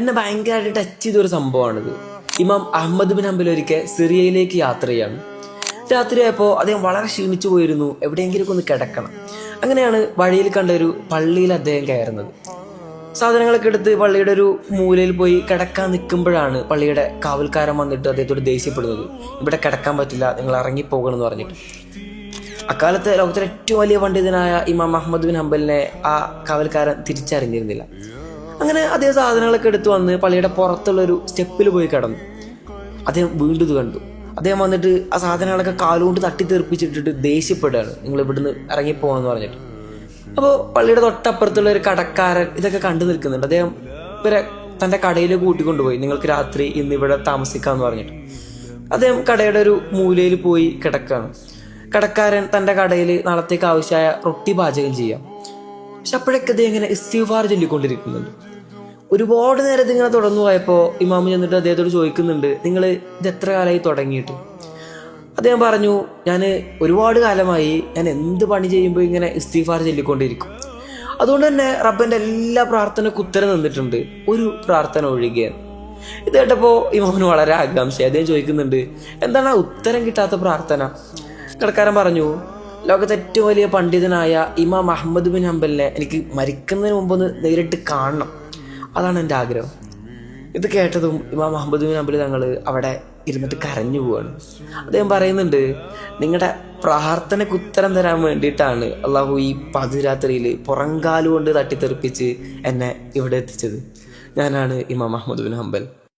എന്നെ ഭയങ്കരമായിട്ട് ടച്ച് ചെയ്തൊരു സംഭവമാണിത്. ഇമാം അഹമ്മദ് ബിൻ ഹംബൽ ഒരിക്കൽ സിറിയയിലേക്ക് യാത്ര ചെയ്യാണ് രാത്രിയായപ്പോൾ അദ്ദേഹം വളരെ ക്ഷീണിച്ചു പോയിരുന്നു. എവിടെയെങ്കിലും ഒന്ന് കിടക്കണം. അങ്ങനെയാണ് വഴിയിൽ കണ്ട ഒരു പള്ളിയിൽ അദ്ദേഹം കയറുന്നത്. സാധനങ്ങളൊക്കെ എടുത്ത് പള്ളിയുടെ ഒരു മൂലയിൽ പോയി കിടക്കാൻ നിൽക്കുമ്പോഴാണ് പള്ളിയുടെ കാവൽക്കാരൻ വന്നിട്ട് അദ്ദേഹത്തോട് ദേഷ്യപ്പെടുന്നത്. ഇവിടെ കിടക്കാൻ പറ്റില്ല നിങ്ങൾ ഇറങ്ങിപ്പോകണം എന്ന് പറഞ്ഞിട്ട്. അക്കാലത്ത് ലോകത്തിലെ ഏറ്റവും വലിയ പണ്ഡിതനായ ഇമാം അഹമ്മദ് ബിൻ ഹംബലിനെ ആ കാവൽക്കാരൻ തിരിച്ചറിഞ്ഞിരുന്നില്ല. അങ്ങനെ അദ്ദേഹം സാധനങ്ങളൊക്കെ എടുത്ത് വന്ന് പള്ളിയുടെ പുറത്തുള്ളൊരു സ്റ്റെപ്പിൽ പോയി കിടന്നു. അദ്ദേഹം വീണ്ടും ഇത് കണ്ടു. അദ്ദേഹം വന്നിട്ട് ആ സാധനങ്ങളൊക്കെ കാലുകൊണ്ട് തട്ടി തെറിപ്പിച്ചിട്ടിട്ട് ദേഷ്യപ്പെടുകയാണ്. നിങ്ങൾ ഇവിടുന്ന് ഇറങ്ങിപ്പോകണമെന്ന് പറഞ്ഞിട്ട്. അപ്പോൾ പള്ളിയുടെ തൊട്ടപ്പുറത്തുള്ള ഒരു കടക്കാരൻ ഇതൊക്കെ കണ്ടു നിൽക്കുന്നുണ്ട്. അദ്ദേഹം ഇവരെ തന്റെ കടയിലേക്ക് കൂട്ടിക്കൊണ്ടുപോയി. നിങ്ങൾക്ക് രാത്രി ഇന്ന് ഇവിടെ താമസിക്കാമെന്ന് പറഞ്ഞിട്ട്. അദ്ദേഹം കടയുടെ ഒരു മൂലയിൽ പോയി കിടക്കുകയാണ്. കടക്കാരൻ തന്റെ കടയിൽ നാളത്തേക്ക് ആവശ്യമായ റൊട്ടി പാചകം ചെയ്യാം. പക്ഷെ അപ്പോഴൊക്കെ അദ്ദേഹം ഇങ്ങനെ ഇസ്തിഫാർ ചൊല്ലിക്കൊണ്ടിരിക്കുന്നുണ്ട്. ഒരുപാട് നേരം ഇങ്ങനെ തുടർന്നു പോയപ്പോൾ ഇമാമ് ചെന്നിട്ട് അദ്ദേഹത്തോട് ചോദിക്കുന്നുണ്ട് നിങ്ങൾ ഇത് എത്ര കാലമായി തുടങ്ങിയിട്ട്? അദ്ദേഹം പറഞ്ഞു ഞാൻ ഒരുപാട് കാലമായി ഞാൻ എന്ത് പണി ചെയ്യുമ്പോൾ ഇങ്ങനെ ഇസ്തീഫാർ ചൊല്ലിക്കൊണ്ടിരിക്കും. അതുകൊണ്ട് തന്നെ റബ്ബന്റെ എല്ലാ പ്രാർത്ഥനയ്ക്കും ഉത്തരം നിന്നിട്ടുണ്ട് ഒരു പ്രാർത്ഥന ഒഴികെ ഇത് കേട്ടപ്പോൾ ഇമാമിന് വളരെ ആകാംക്ഷ അദ്ദേഹം ചോദിക്കുന്നുണ്ട് എന്താണ് ആ ഉത്തരം കിട്ടാത്ത പ്രാർത്ഥന? കടക്കാരൻ പറഞ്ഞു ലോകത്തെ ഏറ്റവും വലിയ പണ്ഡിതനായ ഇമാം അഹമ്മദ് ബിൻ ഹംബലിനെ എനിക്ക് മരിക്കുന്നതിന് മുമ്പൊന്ന് നേരിട്ട് കാണണം. അതാണ് എന്റെ ആഗ്രഹം. ഇത് കേട്ടതും ഇമാം മുഹമ്മദ് ബിൻ അമ്പലി തങ്ങൾ അവിടെ ഇരുന്നിട്ട് കരഞ്ഞു പോവാണ്. അദ്ദേഹം പറയുന്നുണ്ട് നിങ്ങളുടെ പ്രാർത്ഥനയ്ക്ക് ഉത്തരം തരാൻ വേണ്ടിയിട്ടാണ് അള്ളാഹു ഈ പതിരാത്രിയിൽ പുറങ്കാലുകൊണ്ട് തട്ടിത്തെറിപ്പിച്ച് എന്നെ ഇവിടെ എത്തിച്ചത്. ഞാനാണ് ഇമാം അഹമ്മദ് ബിൻ ഹംബൽ